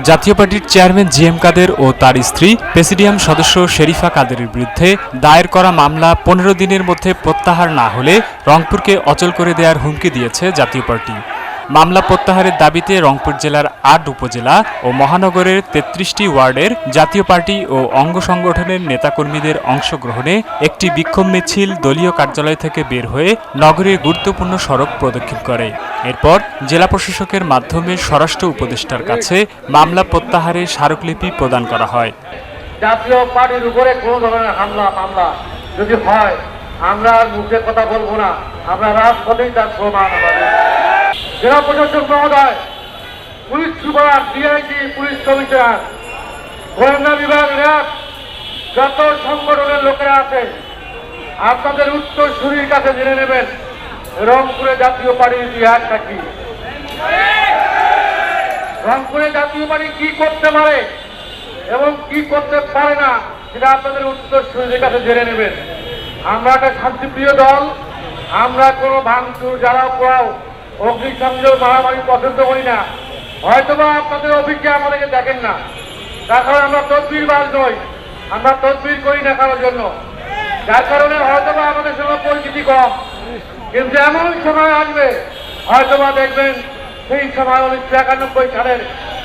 জাতীয় পার্টির chairman G M কাদের ও তার স্ত্রী প্রেসিডিয়াম সদস্য শেরিফা কাদেরের বিরুদ্ধে দায়ের করা মামলা পনেরো দিনের মধ্যে প্রত্যাহার না হলে রংপুরকে অচল করে দেওয়ার হুমকি দিয়েছে জাতীয় পার্টি। মামলা প্রত্যাহারের দাবিতে রংপুর জেলার আট উপজেলা ও মহানগরের তেত্রিশটি ওয়ার্ডের জাতীয় পার্টি ও অঙ্গ সংগঠনের নেতাকর্মীদের অংশগ্রহণে একটি বিক্ষোভ মিছিল দলীয় কার্যালয় থেকে বের হয়ে নগরীর গুরুত্বপূর্ণ সড়ক প্রদক্ষিণ করে। এরপর জেলা প্রশাসকের মাধ্যমে স্বরাষ্ট্র উপদেষ্টার কাছে মামলা প্রত্যাহারের স্মারকলিপি প্রদান করা হয়। জাতীয় পার্টির উপরে ধরনের হামলা, মামলা যদি হয়, আমরা মুখে কথা বলব না। আমরা রাজপথেই তার প্রমাণ জেলা প্রশাসক মহোদয়, police super DIG police commissioner, গোয়েন্দা বিভাগ র্যাব, যত সংগঠনের লোকেরা আছে, আপনাদের উত্তর সুরির কাছে জেনে নেবেন, রংপুরে জাতীয় পার্টির ইতিহাসটা কি। রংপুরে জাতীয় পার্টি কি করতে পারে এবং কি করতে পারে না, সেটা আপনাদের উত্তর সুরের কাছে জেনে নেবেন। আমরা একটা শান্তিপ্রিয় দল, আমরা কোনো ভাঙচুর যারা পোড়াও অগ্নিসংযোগ মারামারি পছন্দ করি না। হয়তোবা আপনাদের অভিজ্ঞা আমাদেরকে দেখেন না। তার কারণে আমরা তদবির বাজ নই। আমরা তদবির করি না কারোর জন্য। যার কারণে হয়তোবা আমাদের সঙ্গে পরিচিতি কম। কিন্তু এমন সময় আসবে, হয়তোবা দেখবেন সেই সময় উনিশশো একানব্বই সালের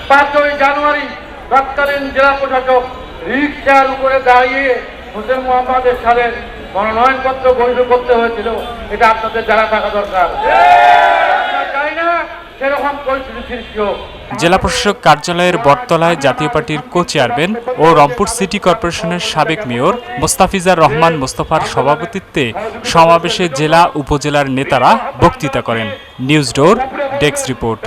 পাঁচই জানুয়ারি তৎকালীন জেলা প্রশাসক রিক্সার উপরে দাঁড়িয়ে হোসেন মোহাম্মদের সালের মনোনয়নপত্র বৈধ করতে হয়েছিল। এটা আপনাদের জানা থাকা দরকার। জেলা প্রশাসক কার্যালয়ের বটতলায় জাতীয় পার্টির কো চেয়ারম্যান ও রংপুর সিটি কর্পোরেশনের সাবেক মেয়র মোস্তাফিজার রহমান মোস্তফার সভাপতিত্বে সমাবেশে জেলা উপজেলার নেতারা বক্তৃতা করেন। নিউজ ডোর ডেস্ক রিপোর্ট